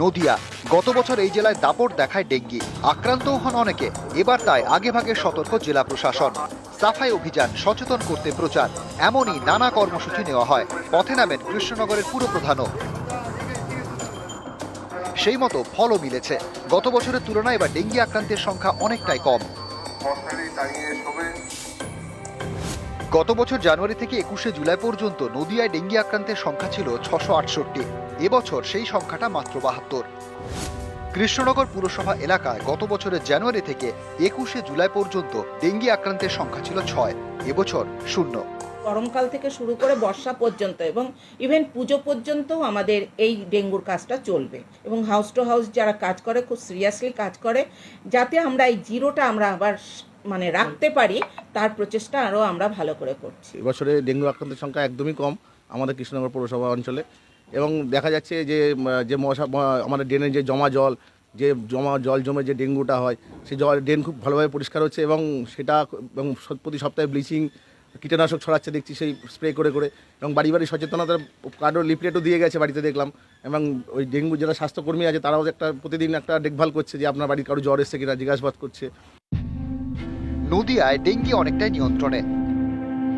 নদিয়া। গত বছর এই জেলায় দাপট দেখায় ডেঙ্গি। আক্রান্তও হন অনেকে। এবার তাই আগেভাগে সতর্ক জেলা প্রশাসন। সাফাই অভিযান সচেতন করতে প্রচার। এমনই নানা কর্মসূচি নেওয়া হয়। পথে নামেন কৃষ্ণনগরের পুরপ্রধানও সেই মতো ফলও মিলেছে। গত বছরের তুলনায় এবার ডেঙ্গি আক্রান্তের সংখ্যা অনেকটাই কম। গত বছর জানুয়ারি থেকে একুশে জুলাই পর্যন্ত নদিয়ায় ডেঙ্গি আক্রান্তের সংখ্যা ছিল ছশো আটষট্টি। এবছর সেই সংখ্যাটা মাত্র বাহাত্তর। কৃষ্ণনগর পুরসভা এলাকায় গত বছরের জানুয়ারি থেকে একুশে জুলাই পর্যন্ত ডেঙ্গি আক্রান্তের সংখ্যা ছিল ছয় এবছর শূন্য। গরমকাল থেকে শুরু করে বর্ষা পর্যন্ত এবং ইভেন পুজো পর্যন্তও আমাদের এই ডেঙ্গুর কাজটা চলবে এবং হাউস টু হাউস যারা কাজ করে খুব সিরিয়াসলি কাজ করে যাতে আমরা এই জিরোটা আমরা আবার মানে রাখতে পারি তার প্রচেষ্টা আরও আমরা ভালো করে করছি। এবছরে ডেঙ্গু আক্রান্তের সংখ্যা একদমই কম আমাদের কৃষ্ণনগর পৌরসভা অঞ্চলে। এবং দেখা যাচ্ছে যে যে মশা আমাদের ড্রেনের যে জমা জল, যে জমা জল জমে যে ডেঙ্গুটা হয় সেই জল, ড্রেন খুব ভালোভাবে পরিষ্কার হচ্ছে এবং সেটা এবং প্রতি সপ্তাহে ব্লিচিং, কীটনাশক ছড়াচ্ছে, দেখছি সেই স্প্রে করে করে এবং বাড়ি বাড়ি সচেতনতার কার্ডও লিফলেটও দিয়ে গেছে বাড়িতে দেখলাম এবং ওই ডেঙ্গু যারা স্বাস্থ্যকর্মী আছে, তারাও একটা প্রতিদিন একটা দেখভাল করছে যে আপনার বাড়ির কারও জ্বর এসছে কিনা, জিজ্ঞাসাবাদ করছে। নদিয়ায় ডেঙ্গি অনেকটাই নিয়ন্ত্রণে।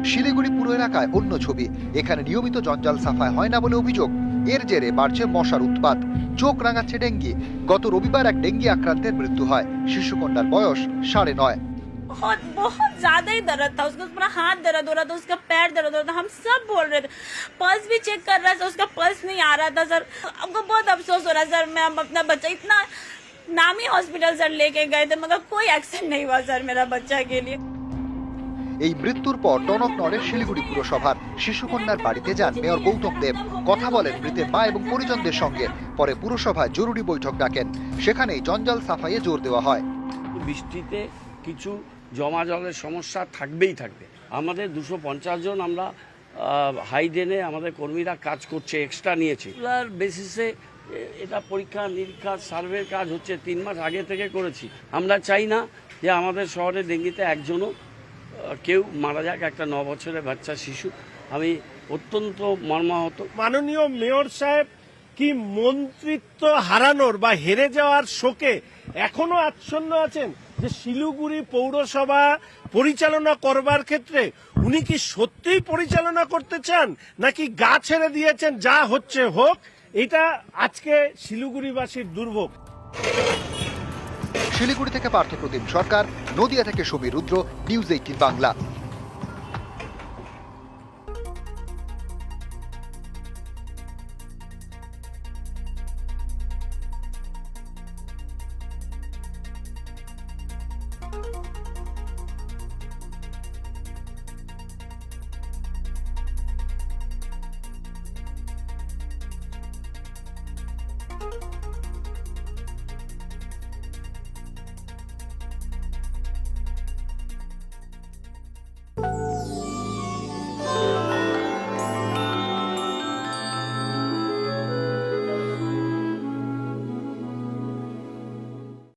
শিলিগুড়ি পুরো এলাকায় অন্য ছবি এখানে নিয়মিত জঞ্জাল সাফাই হয় না বলে অভিযোগ এর জেরে বাড়ছে মশার উৎপাত চোখ রাঙাচ্ছে ডেঙ্গি গত রবিবার এক ডেঙ্গি আক্রান্তের মৃত্যু হয় শিশুকন্যার বয়স সাড়ে নয় बहुत बहुत ज्यादा ही दर्द था उसका पूरा हाथ दर्द हो रहा था उसका पैर दर्द हो रहा था हम सब बोल रहे थे पल्स भी चेक कर रहा था उसका पल्स नहीं आ रहा था सर हमको बहुत अफसोस हो रहा सर मैं अब अपना बच्चा इतना नामी हॉस्पिटल सर लेके गए थे मगर कोई एक्शन नहीं हुआ सर मेरा बच्चा के लिए এই মৃত্যুর পর টনক নড়ে শিলিগুড়ি পুরসভার শিশুকন্যার বাড়িতে যান মেয়র গৌতম দেব। কথা বলেন মৃতের মা এবং পরিজনদের সঙ্গে। পরে পুরসভায় জরুরি বৈঠক ডাকেন। সেখানেই জঞ্জাল সাফাইয়ে জোর দেওয়া হয়। বৃষ্টিতে কিছু জমা জলের সমস্যা থাকবেই থাকবে। আমাদের দুশো পঞ্চাশ জন আমরা হাই ড্রেনে আমাদের কর্মীরা কাজ করছে এক্সট্রা নিয়েছে। বেসিসে এটা পরীক্ষা, নিরীক্ষা সার্ভের কাজ হচ্ছে। তিন মাস আগে থেকে করেছি। আমরা চাই না যে আমাদের শহরে ডেঙ্গিতে একজনও কেউ মারা যাক, একটা ন বছরের বাচ্চা, শিশু। আমি অত্যন্ত মর্মাহত। মাননীয় মেয়র সাহেব, কি মন্ত্রিত্ব হারানোর বা হেরে যাওয়ার শোকে এখনও আচ্ছন্ন আছেন যে শিলিগুড়ি পৌরসভা পরিচালনা করবার ক্ষেত্রে উনি কি সত্যিই পরিচালনা করতে চান, নাকি গা ছেড়ে দিয়েছেন যা হচ্ছে হোক? এটা আজকে শিলিগুড়িবাসীর দুর্ভোগ। শিলিগুড়ি থেকে পার্থ প্রতিম সরকার নদিয়া থেকে সমীর রুদ্র নিউজ এইটিন বাংলা।